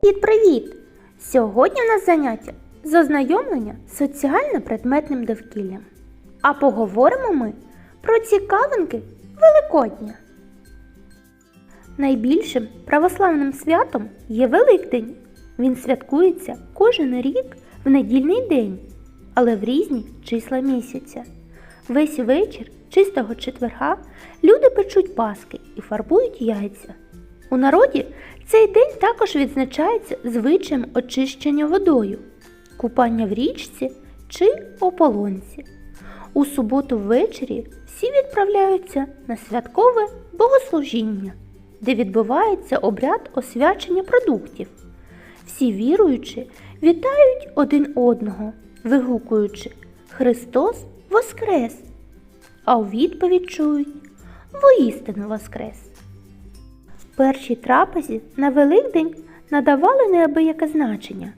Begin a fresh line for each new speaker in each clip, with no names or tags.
Привіт-привіт! Сьогодні у нас заняття з ознайомлення з соціально-предметним довкіллям. А поговоримо ми про цікавинки Великодня. Найбільшим православним святом є Великдень. Він святкується кожен рік в недільний день, але в різні числа місяця. Весь вечір чистого четверга люди печуть паски і фарбують яйця. У народі цей день також відзначається звичаєм очищення водою, купання в річці чи ополонці. У суботу ввечері всі відправляються на святкове богослужіння, де відбувається обряд освячення продуктів. Всі віруючі вітають один одного, вигукуючи Христос Воскрес! А у відповідь чують Воістину Воскрес! Першій трапезі на Великдень надавали неабияке значення,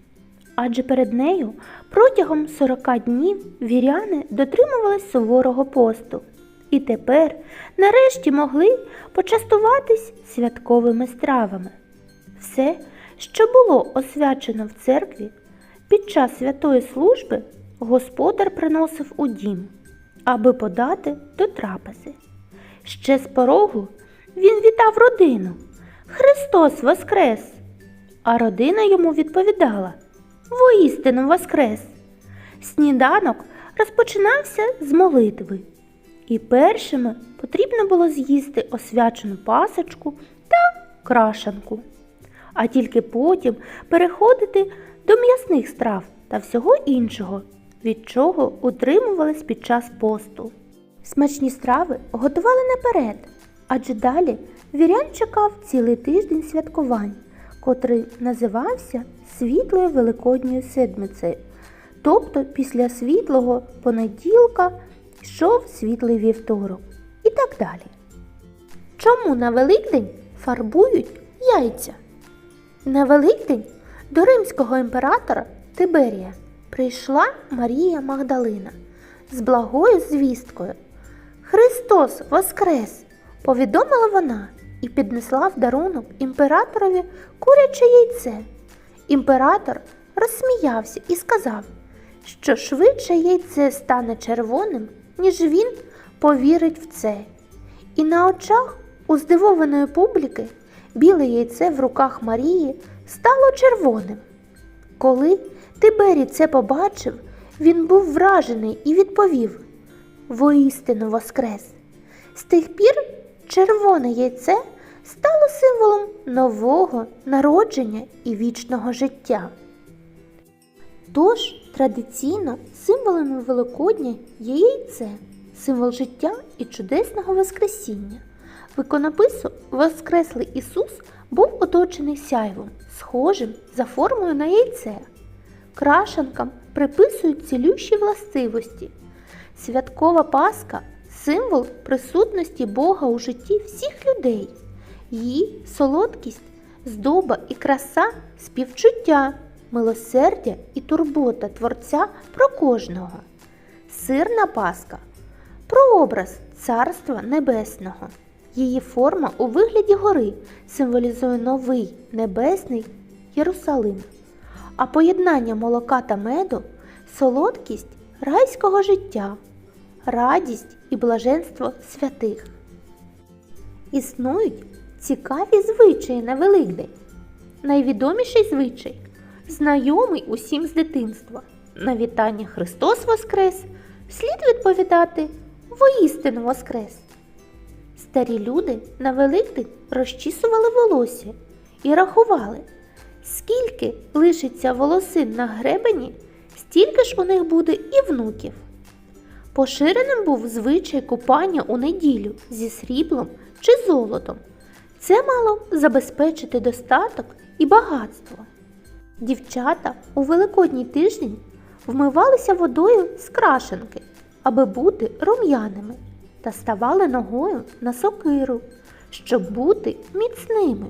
адже перед нею протягом 40 днів віряни дотримувались суворого посту і тепер нарешті могли почастуватись святковими стравами. Все, що було освячено в церкві, під час святої служби господар приносив у дім, аби подати до трапези. Ще з порогу він вітав родину. Христос Воскрес! А родина йому відповідала Воістину Воскрес! Сніданок розпочинався з молитви, і першими потрібно було з'їсти освячену пасочку та крашанку, а тільки потім переходити до м'ясних страв та всього іншого, від чого утримувались під час посту. Смачні страви готували наперед, адже далі вірян чекав цілий тиждень святкувань, котрий називався Світлою Великодньою Седмицею. Тобто після світлого понеділка йшов світлий вівторок і так далі. Чому на Великдень фарбують яйця? На Великдень до римського імператора Тиберія прийшла Марія Магдалина з благою звісткою. Христос Воскрес! повідомила вона і піднесла в дарунок імператорові куряче яйце. Імператор розсміявся і сказав, що швидше яйце стане червоним, ніж він повірить в це. І на очах у здивованої публіки біле яйце в руках Марії стало червоним. Коли Тиберій це побачив, він був вражений і відповів Воістину Воскрес! З тих пір червоне яйце стало символом нового народження і вічного життя. Тож традиційно символами Великодня є яйце, символ життя і чудесного Воскресіння. В іконопису Воскреслий Ісус був оточений сяйвом, схожим за формою на яйце. Крашанкам приписують цілющі властивості. Святкова Пасха символ присутності Бога у житті всіх людей. Її солодкість, здоба і краса, співчуття, милосердя і турбота Творця про кожного. Сирна Пасха прообраз Царства Небесного. Її форма у вигляді гори символізує новий небесний Єрусалим, а поєднання молока та меду солодкість райського життя, радість і блаженство святих. Існують цікаві звичаї на Великдень. Найвідоміший звичай знайомий усім з дитинства. На вітання Христос Воскрес слід відповідати Воістину Воскрес. Старі люди на Великдень розчісували волосся і рахували, скільки лишиться волосин на гребені, стільки ж у них буде і внуків. Поширеним був звичай купання у неділю зі сріблом чи золотом. Це мало забезпечити достаток і багатство. Дівчата у Великодній тиждень вмивалися водою з крашенки, аби бути рум'яними, та ставали ногою на сокиру, щоб бути міцними.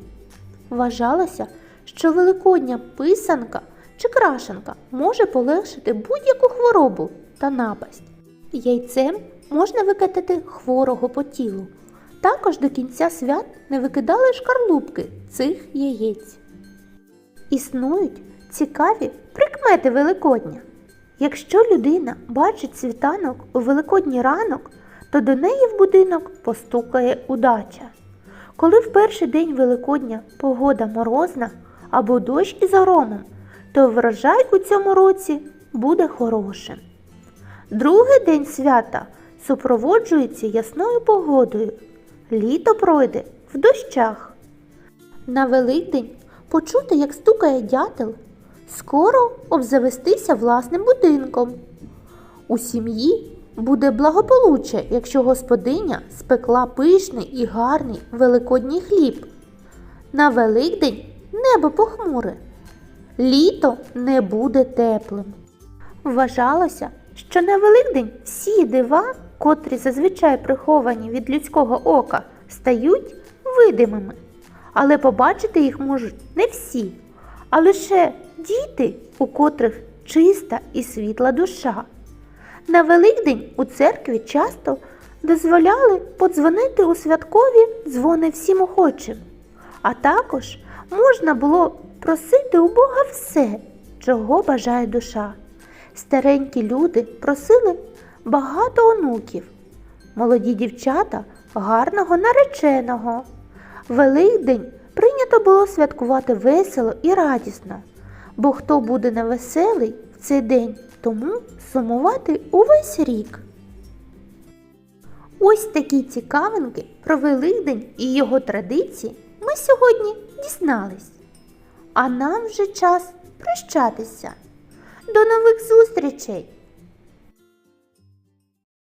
Вважалося, що великодня писанка чи крашенка може полегшити будь-яку хворобу та напасть. Яйцем можна викатати хворого по тілу. Також до кінця свят не викидали шкарлупки цих яєць. Існують цікаві прикмети Великодня. Якщо людина бачить світанок у великодній ранок, то до неї в будинок постукає удача. Коли в перший день Великодня погода морозна або дощ із громом, то врожай у цьому році буде хорошим. Другий день свята супроводжується ясною погодою. Літо пройде в дощах. На Великдень почути, як стукає дятел, скоро обзавестися власним будинком. У сім'ї буде благополуччя, якщо господиня спекла пишний і гарний великодній хліб. На Великдень небо похмуре, літо не буде теплим. Вважалося, що на Великдень всі дива, котрі зазвичай приховані від людського ока, стають видимими. Але побачити їх можуть не всі, а лише діти, у котрих чиста і світла душа. На Великдень у церкві часто дозволяли подзвонити у святкові дзвони всім охочим, а також можна було просити у Бога все, чого бажає душа. Старенькі люди просили багато онуків, молоді дівчата гарного нареченого. Великдень прийнято було святкувати весело і радісно, бо хто буде невеселий в цей день, тому сумувати увесь рік. Ось такі цікавинки про Великдень і його традиції ми сьогодні дізнались. А нам вже час прощатися. До нових зустрічей!